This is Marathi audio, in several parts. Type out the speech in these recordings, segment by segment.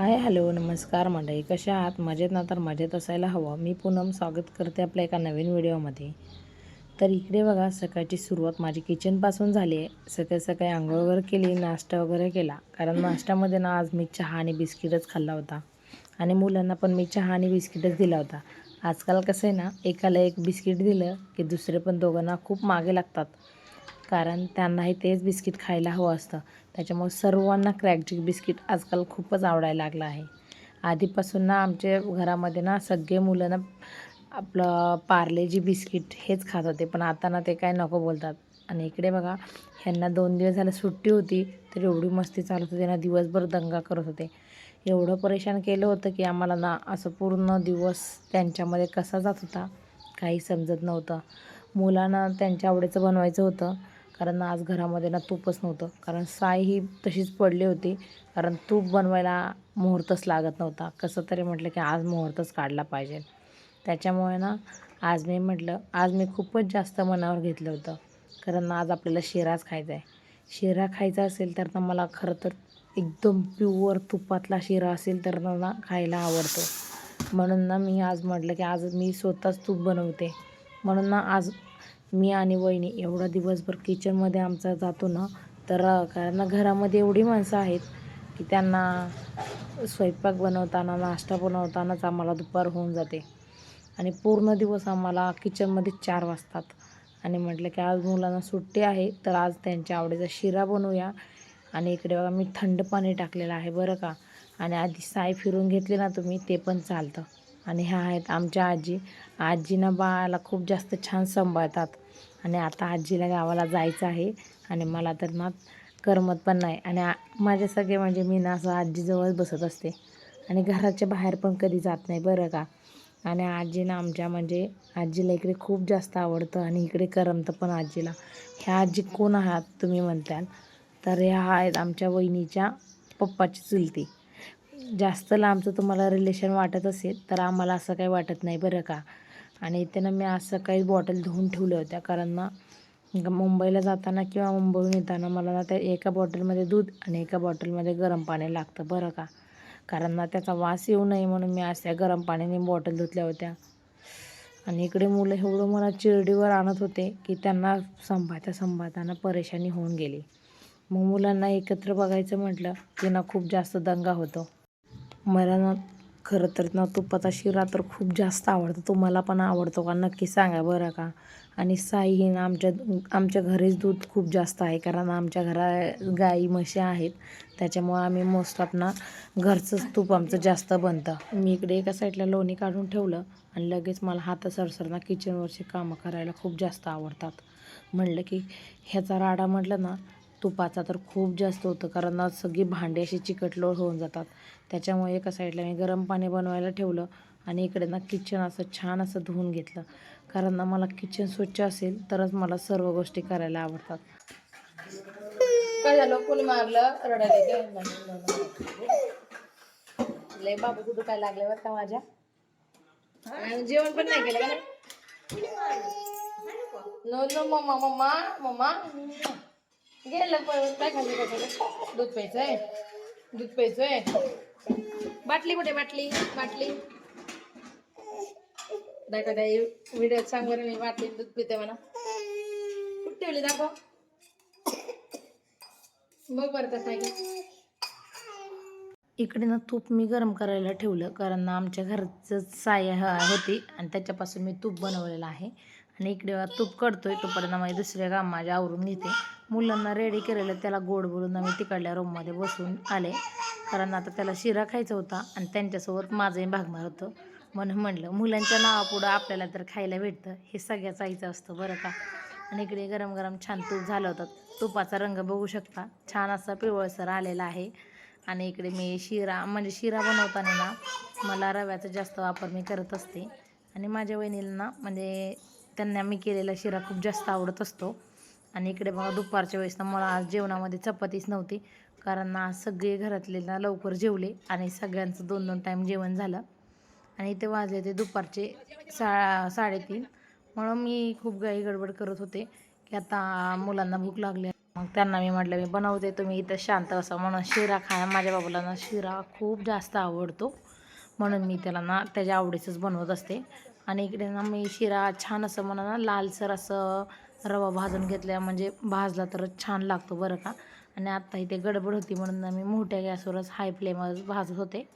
हाय हॅलो नमस्कार मंडळी. कशा आहात? मजेत ना? तर मजेत असायला हवं. मी पूनम स्वागत करते आपल्या एका नवीन व्हिडिओमध्ये. तर इकडे बघा सकाळची सुरुवात माझी किचनपासून झाली आहे. सकाळी सकाळी आंघोळ वगैरे केली नाश्ता वगैरे केला. कारण नाश्त्यामध्ये ना आज मी चहा आणि बिस्किटच खाल्ला होता. आणि मुलांना पण मी चहा आणि बिस्किटच दिला होता. आजकाल कसं आहे ना एकाला एक बिस्किट दिलं की दुसरे पण दोघांना खूप मागे लागतात. कारण त्यांनाही तेच बिस्किट खायला हवं असतं. त्याच्यामुळे सर्वांना क्रॅकजिक बिस्किट आजकाल खूपच आवडायला लागलं आहे. आधीपासून ना आमच्या घरामध्ये ना सगळे मुलं ना आपलं पार्लेजी बिस्किट हेच खात होते. पण आता ना ते काय नको बोलतात. आणि इकडे बघा ह्यांना दोन दिवस झालं सुट्टी होती तर एवढी मस्ती चालत होती ना दिवसभर दंगा करत होते. एवढं परेशान केलं होतं की आम्हाला ना असं पूर्ण दिवस त्यांच्यामध्ये कसा जात होता काही समजत नव्हतं. मुलांना त्यांच्या आवडीचं बनवायचं होतं. कारण आज घरामध्ये ना तूपच नव्हतं. कारण साय ही तशीच पडली होती. कारण तूप बनवायला मुहूर्तच लागत नव्हता. कसं तरी म्हटलं की आज मुहूर्तच काढला पाहिजे. त्याच्यामुळे ना आज मी म्हटलं आज मी खूपच जास्त मनावर घेतलं होतं. कारण आज आपल्याला शिराच खायचा आहे. शिरा खायचा असेल तर ना मला खरं तर एकदम प्युअर तुपातला शिरा असेल तर ना खायला आवडतो. म्हणून ना मी आज म्हटलं की आज मी स्वतःच तूप बनवते. म्हणून ना आज मी आणि वहिनी एवढा दिवसभर किचनमध्ये आमचा जातो ना तर कारण घरामध्ये एवढी माणसं आहेत की त्यांना स्वयंपाक बनवताना नाश्ता बनवतानाच आम्हाला दुपार होऊन जाते. आणि पूर्ण दिवस आम्हाला किचनमध्ये चार वाजतात. आणि म्हटलं की आज मुलांना सुट्टी आहे तर आज त्यांच्या आवडीचा शिरा बनवूया. आणि इकडे बघा मी थंड पाणी टाकलेलं आहे बरं का. आणि आधी साय फिरून घेतली ना तुम्ही ते पण चालतं. आणि ह्या आहेत आमच्या आजी. आजीना बाळाला खूप जास्त छान सांभाळतात. आणि आता आजीला गावाला जायचं आहे आणि मला तर ना करमत पण नाही. आणि माझे सगळे म्हणजे मी ना असं आजीजवळ बसत असते. आणि घराच्या बाहेर पण कधी जात नाही बरं का. आणि आजीनं आमच्या म्हणजे आजीला इकडे खूप जास्त आवडतं आणि इकडे करमतं पण आजीला. ह्या आजी कोण आहात तुम्ही म्हणताल? तर ह्या आहेत आमच्या वहिनीच्या पप्पाची चुलती. जास्त लांबचं तुम्हाला रिलेशन वाटत असेल तर आम्हाला असं काही वाटत नाही बरं का. आणि इथे ना मी आज सकाळी बॉटल धुवून ठेवल्या होत्या. कारण ना मुंबईला जाताना किंवा मुंबईहून येताना मला ना त्या एका बॉटलमध्ये दूध आणि एका बॉटलमध्ये गरम पाणी लागतं बरं का. कारण ना त्याचा वास येऊ नये म्हणून मी आज त्या गरम पाण्याने बॉटल धुतल्या होत्या. आणि इकडे मुलं एवढं मला चिरडीवर आणत होते की त्यांना संभाता संभाताना परेशानी होऊन गेली. मग मुलांना एकत्र बघायचं म्हटलं की ना खूप जास्त दंगा होतो. मला ना खरं तर ना तुपाचा शिरा तर खूप जास्त आवडतो. तुम्हाला पण आवडतो का? नक्की सांगा बरं का? आणि साई ही ना आमच्या आमच्या घरीच दूध खूप जास्त आहे. कारण आमच्या घरा गाई म्हशी आहेत. त्याच्यामुळं आम्ही मोस्ट ऑफ ना घरचंच तूप आमचं जास्त बनतं. मी इकडे एका साईडला लोणी काढून ठेवलं आणि लगेच मला हात सरसरना किचनवरची कामं करायला खूप जास्त आवडतात. म्हणलं की ह्याचा राडा म्हटलं ना तुपाचा तर खूप जास्त होतं कारण ना सगळी भांडी अशी चिकटलोळ होऊन जातात. त्याच्यामुळे एका साईडला मी गरम पाणी बनवायला ठेवलं आणि इकडे ना किचन असं छान असं धुवून घेतलं. कारण ना मला किचन स्वच्छ असेल तरच मला सर्व गोष्टी करायला आवडतात. काय झालं? कोणी मारलं रडायला लय बाबू तुझं काय लागलं बरं का माझ्या? जेवण पण नाही केलं का नो नो मम्मा मम्मा मम्मा. गेलं पळून काय खाली काय दूध प्यायचंय? दूध प्यायचंय? बाटली कुठे? बाटली बाटली. दाखव त्या व्हिडिओ सांग बरं मी बाटली दूध पिते म्हणा. कुठे ठेवली दाखव. बघ बरं कसं आहे का? इकडे ना तूप मी गरम करायला ठेवलं कारण ना आमच्या घरचं साय ह- होती आणि त्याच्यापासून मी तूप बनवलेलं आहे. आणि इकडे तूप कडतोय तोपर्यंत माझी दुसऱ्या काम माझ्या आवरून घेते. मुलांना रेडी केलेलं त्याला गोड बोलून आम्ही तिकडल्या रूममध्ये बसून आले. कारण आता त्याला शिरा खायचा होता आणि त्यांच्यासोबत माझंही भागणार होतं. म्हणून म्हणलं मुलांच्या नावापुढं आपल्याला तर खायला भेटतं. हे सगळ्याच आईचं असतं बरं का. आणि इकडे गरम गरम छान तूप झालं होतं. तुपाचा रंग बघू शकता. छान असा पिवळसर आलेला आहे. आणि इकडे मी शिरा म्हणजे शिरा बनवताना ना मला रव्याचा जास्त वापर मी करत असते. आणि माझ्या वहिनींना म्हणजे त्यांना मी केलेला शिरा खूप जास्त आवडत असतो. आणि इकडे बघा दुपारच्या वेळेस ना मला आज जेवणामध्ये चपातीच नव्हती. कारण आज सगळे घरातले ना लवकर जेवले आणि सगळ्यांचं दोन दोन टाईम जेवण झालं. आणि इथे वाजले ते दुपारचे सा साडेतीन. म्हणून मी खूप गाई गडबड करत होते की आता मुलांना भूक लागली मग त्यांना मी म्हटलं मी बनवते तुम्ही इथं शांत असा म्हणून शिरा खाया माझ्या बाबाला ना शिरा खूप जास्त आवडतो. म्हणून मी त्याला ना त्याच्या आवडीचंच बनवत असते. आणि इकडे ना मी शिरा छान असं म्हणा ना लालसर असं रवा भाजून घेतल्या म्हणजे भाजला तर छान लागतो बरं का. आणि आत्ता इथे गडबड होती म्हणून मी मोठ्या गॅसवरच हाय फ्लेमवर भाजत होते.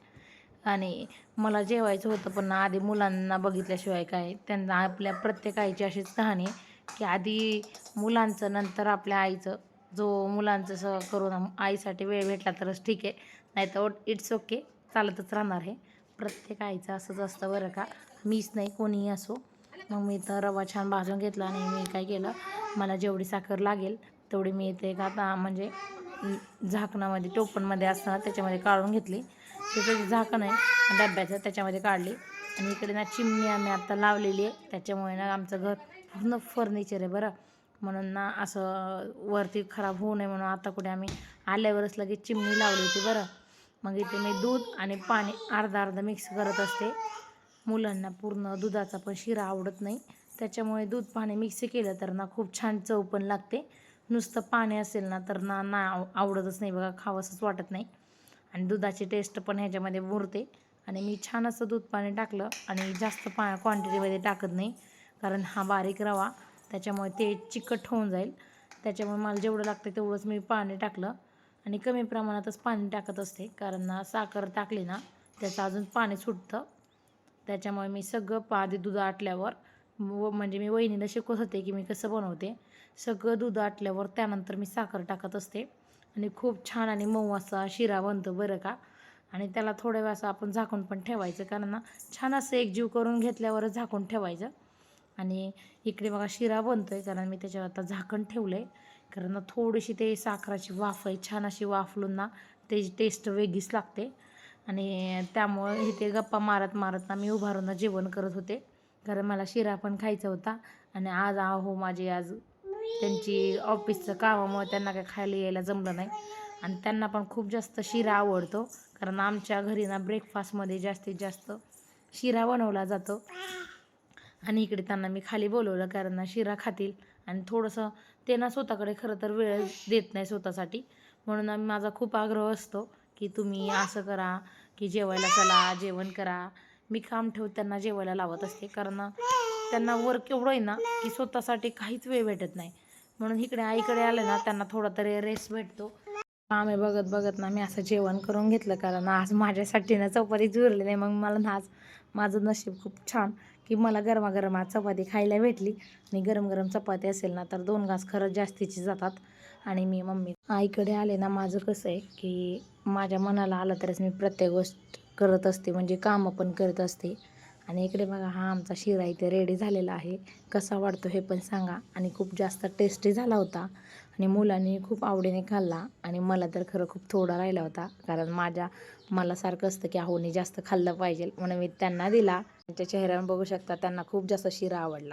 आणि मला जेवायचं होतं पण आधी मुलांना बघितल्याशिवाय काय त्यांना आपल्या प्रत्येक आईची अशीच कहाणी आहे की आधी मुलांचं नंतर आपल्या आईचं. जो मुलांचं स करून आईसाठी वेळ भेटला तरच ठीक आहे नाही तर इट्स ओके चालतच राहणार आहे प्रत्येक आईचं असंच असतं बरं का. मीच नाही कोणीही असो. मग मी तर रवा छान भाजून घेतला आणि मी काय केलं मला जेवढी साखर लागेल तेवढी मी ते का आता म्हणजे झाकणामध्ये टोपणमध्ये असताना त्याच्यामध्ये काढून घेतली. त्याचं जे झाकण आहे डब्याचं त्याच्यामध्ये काढली. आणि इकडे ना चिमणी आम्ही आत्ता लावलेली आहे. त्याच्यामुळे ना आमचं घर पूर्ण फर्निचर आहे बरं. म्हणून ना असं वरती खराब होऊ नये म्हणून आता कुठे आम्ही आल्यावरच लगेच चिमणी लावली होती बरं. मग इथे मी दूध आणि पाणी अर्धा अर्धा मिक्स करत असते. मुलांना पूर्ण दुधाचा पण शिरा आवडत नाही. त्याच्यामुळे दूध पाणी मिक्स केलं तर ना खूप छान चव पण लागते. नुसतं पाणी असेल ना तर ना ना आव- आवडतच नाही बघा खावंसंच वाटत नाही. आणि दुधाची टेस्ट पण ह्याच्यामध्ये मुरते. आणि मी छान असं दूध पाणी टाकलं आणि जास्त पा क्वांटिटीमध्ये टाकत नाही. कारण हा बारीक रवा त्याच्यामुळे ते चिकट होऊन जाईल. त्याच्यामुळे मला जेवढं लागतं तेवढंच मी पाणी टाकलं. आणि कमी प्रमाणातच पाणी टाकत असते. कारण ना साखर टाकली ना त्याचं अजून पाणी सुटतं. त्याच्यामुळे मी सगळं पा दूध आटल्यावर व म्हणजे मी वहिनीला शिकवत होते की मी कसं बनवते. सगळं दूध आटल्यावर त्यानंतर मी साखर टाकत असते. आणि खूप छान आणि मऊ असा शिरा बनतो बरं का. आणि त्याला थोड्या वेळाचं आपण झाकून पण ठेवायचं कारण ना छान असं एकजीव करून घेतल्यावरच झाकून ठेवायचं. आणि इकडे बघा शिरा बनतो आहे कारण मी त्याच्यावर आता झाकण ठेवलं आहे कारण ना थोडीशी ते साखराची वाफ आहे छान अशी वाफलून ना त्याची टेस्ट वेगळीच लागते. आणि त्यामुळं इथे गप्पा मारत मारत ना मी उभारून जेवण करत होते. कारण मला शिरा पण खायचा होता. आणि आज आहो माझी आज त्यांची ऑफिसचं कामामुळे त्यांना काय खायला यायला जमलं नाही. आणि त्यांना पण खूप जास्त शिरा आवडतो. कारण आमच्या घरी ना ब्रेकफास्टमध्ये जास्तीत जास्त शिरा बनवला जातो. आणि इकडे त्यांना मी खाली बोलवलं कारण ना शिरा खातील. आणि थोडंसं ते ना स्वतःकडे खरं तर वेळ देत नाही स्वतःसाठी. म्हणून आम्ही माझा खूप आग्रह असतो. की तुम्ही असं करा की जेवायला चला जेवण करा. मी काम ठेव त्यांना जेवायला लावत असते कारण त्यांना वर्क एवढं आहे ना की स्वतःसाठी काहीच वेळ भेटत नाही. म्हणून इकडे आईकडे आलं ना त्यांना थोडा तरी रेस्ट भेटतो. आम्ही बघत बघत ना मी असं जेवण करून घेतलं कारण आज माझ्यासाठी ना चपातीच जुरली नाही मग मला ना आज माझं नशीब खूप छान की मला गरमागरम आज चपाती खायला भेटली. आणि गरम गरम चपाती असेल ना तर दोन घास खरंच जास्तीची जातात. आणि मी मम्मी. आईकडे आले ना माझं कसं आहे की माझ्या मनाला आलं तरच मी प्रत्येक गोष्ट करत असते म्हणजे कामं पण करत असते. आणि इकडे बघा हा आमचा शिरा इथे रेडी झालेला आहे. कसा वाढतो हे पण सांगा. आणि खूप जास्त टेस्टी झाला होता. आणि मुलांनी खूप आवडीने खाल्ला. आणि मला तर खरं खूप थोडा राहिला होता. कारण माझ्या मला सारखं असतं की अहोनी जास्त खाल्लं पाहिजे. म्हणून मी त्यांना दिला. त्यांच्या चेहऱ्यावर बघू शकता त्यांना खूप जास्त शिरा आवडला.